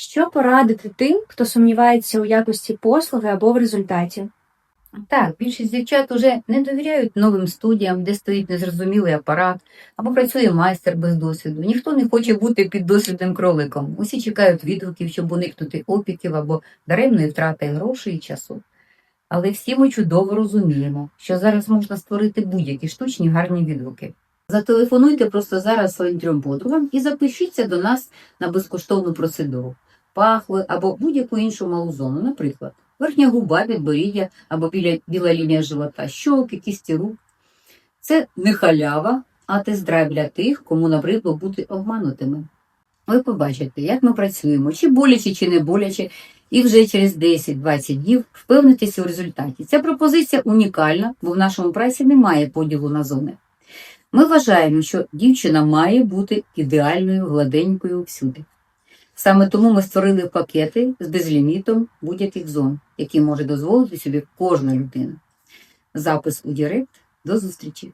Що порадити тим, хто сумнівається у якості послуги або в результаті? Так, більшість дівчат уже не довіряють новим студіям, де стоїть незрозумілий апарат, або працює майстер без досвіду. Ніхто не хоче бути піддослідним кроликом. Усі чекають відгуків, щоб уникнути опіків або даремної втрати грошей і часу. Але всі ми чудово розуміємо, що зараз можна створити будь-які штучні гарні відгуки. Зателефонуйте просто зараз своїм трьом подругам і запишіться до нас на безкоштовну процедуру пахви або будь-яку іншу малу зону, наприклад, верхня губа, підборіддя або біля біла лінія живота, щоки, кісті рук. Це не халява, а тест-драйв для тих, кому набридло бути обманутими. Ви побачите, як ми працюємо, чи боляче, чи не боляче, і вже через 10-20 днів впевнитеся у результаті. Ця пропозиція унікальна, бо в нашому прайсі немає поділу на зони. Ми вважаємо, що дівчина має бути ідеальною, гладенькою всюди. Саме тому ми створили пакети з безлімітом будь-яких зон, які може дозволити собі кожна людина. Запис у Дірект. До зустрічі!